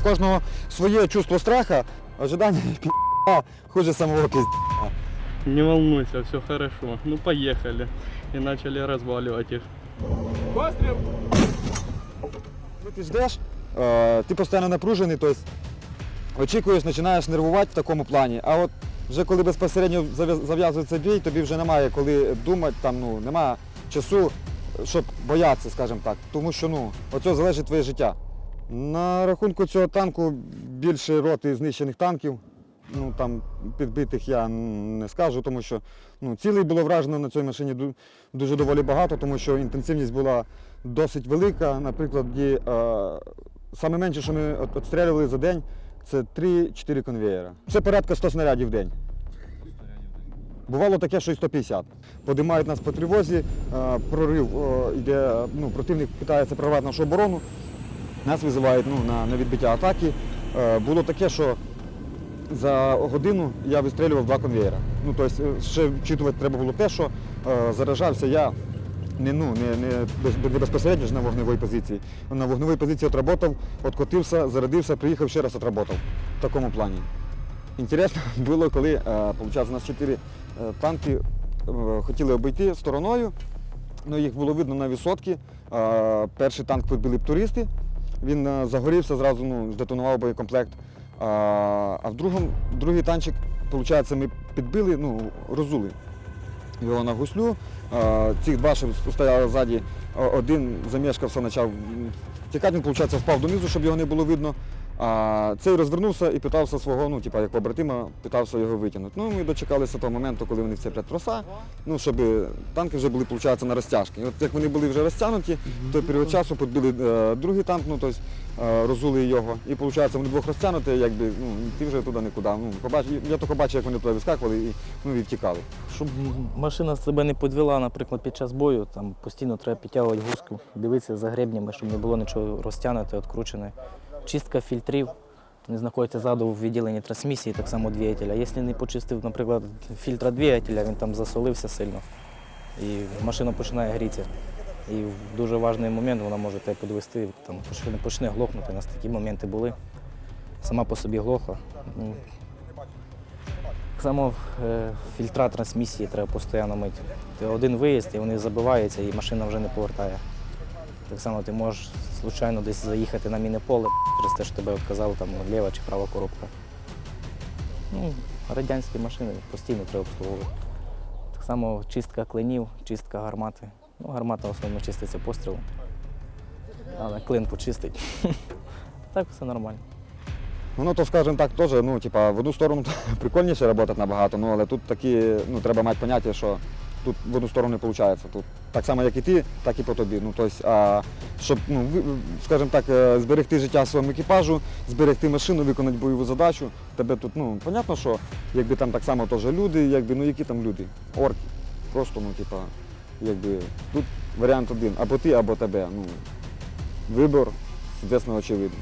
У кожного своє чувство страха, ожидання пі***а, хуже самого пі***а. Не волнуйся, все хорошо. Ну поехали. И начали разваливать их. Коли ти ждеш, е, ти постійно напружений, тобто очікуєш, починаєш нервувати в такому плані. А от вже коли безпосередньо зав'яз- зав'язується бій, тобі вже немає коли думати, там, ну, немає часу, щоб боятися, скажімо так. Тому що ну, від цього залежить твоє життя. На рахунку цього танку більше роти знищених танків. Ну там підбитих я не скажу, тому що ну, цілей було вражено на цій машині дуже доволі багато, тому що інтенсивність була досить велика. Наприклад, і, е, саме менше, що ми отстрілювали за день, це 3-4 конвеєра. Це порядка 100 снарядів в день. Бувало таке, що і 150. Подимають нас по тривозі, е, прорив е, йде, ну, противник намагається прорвати нашу оборону, нас визивають ну, на, на відбиття атаки. Е, Було таке, що за годину я вистрілював два конвеєра. Ну, тобто, ще вчитувати треба було те, що е, заражався я не, ну, не, не, не безпосередньо ж на вогневій позиції. На вогневій позиції отработав, откотився, зарядився, приїхав ще раз отработав. В такому плані. Інтересно було, коли е, у нас чотири е, танки е, хотіли обійти стороною. Ну, їх було видно на висотці. Е, Перший танк підбили туристи. Він е, загорівся, зразу ну, здетонував боєкомплект. А, а в другому, другий танчик, виходить, ми підбили, ну, розули його на гуслю. А, Цих два, що стояли ззаді, один замішкався, почав тікати, він, виходить, впав донизу, щоб його не було видно. А цей розвернувся і питався свого, ну, типа, як побратима, питався його витягнути. Ну, ми дочекалися того моменту, коли вони вцеплять троса, ну, щоб танки вже були, виходить, на розтяжки. І от як вони були вже розтягнуті, в той період часу підбили е, другий танк, ну, тобто, е, розули його. І виходить, вони двох розтягнуті, якби, ну, ти вже туди нікуди. Ну, побач, я тільки бачив, як вони туди вискакували і, ну, і втікали. Щоб машина себе не підвела, наприклад, під час бою, там постійно треба підтягувати гуску, дивитися за гребнями, щоб не було нічого розтягнуте, відкручене. Чистка фільтрів, вони знаходяться ззаду в відділенні трансмісії, так само двигателя. Якщо не почистив, наприклад, фільтра двигателя, він там засолився сильно і машина починає грітися. І в дуже важливий момент вона може тебе підвести, там почне глохнути. У нас такі моменти були. Сама по собі глохла. Ну, так само е, фільтра трансмісії треба постійно мити. Один виїзд, і вони забиваються, і машина вже не повертає. Так само ти можеш случайно десь заїхати на мінне поле через те, що тебе відказала там ліва чи права коробка. Ну, радянські машини постійно треба обслуговувати. Так само чистка клинів, чистка гармати. Ну, гармата в основному чиститься пострілом. Але клин почистить. Так все нормально. Ну, то, скажімо так, теж, ну, типа, в одну сторону прикольніше працювати набагато, ну, але тут такі, ну, треба мати поняття, що тут в одну сторону не виходить. Тут так само, як і ти, так і по тобі. Ну, тобто, а, щоб, ну, скажімо так, е, зберегти життя своєму екіпажу, зберегти машину, виконати бойову задачу, тебе тут, ну, понятно, що якби там так само теж люди, якби, ну, які там люди? Орки. Просто, ну, типа, якби, тут варіант один, або ти, або тебе. Ну, вибір, звісно, очевидний.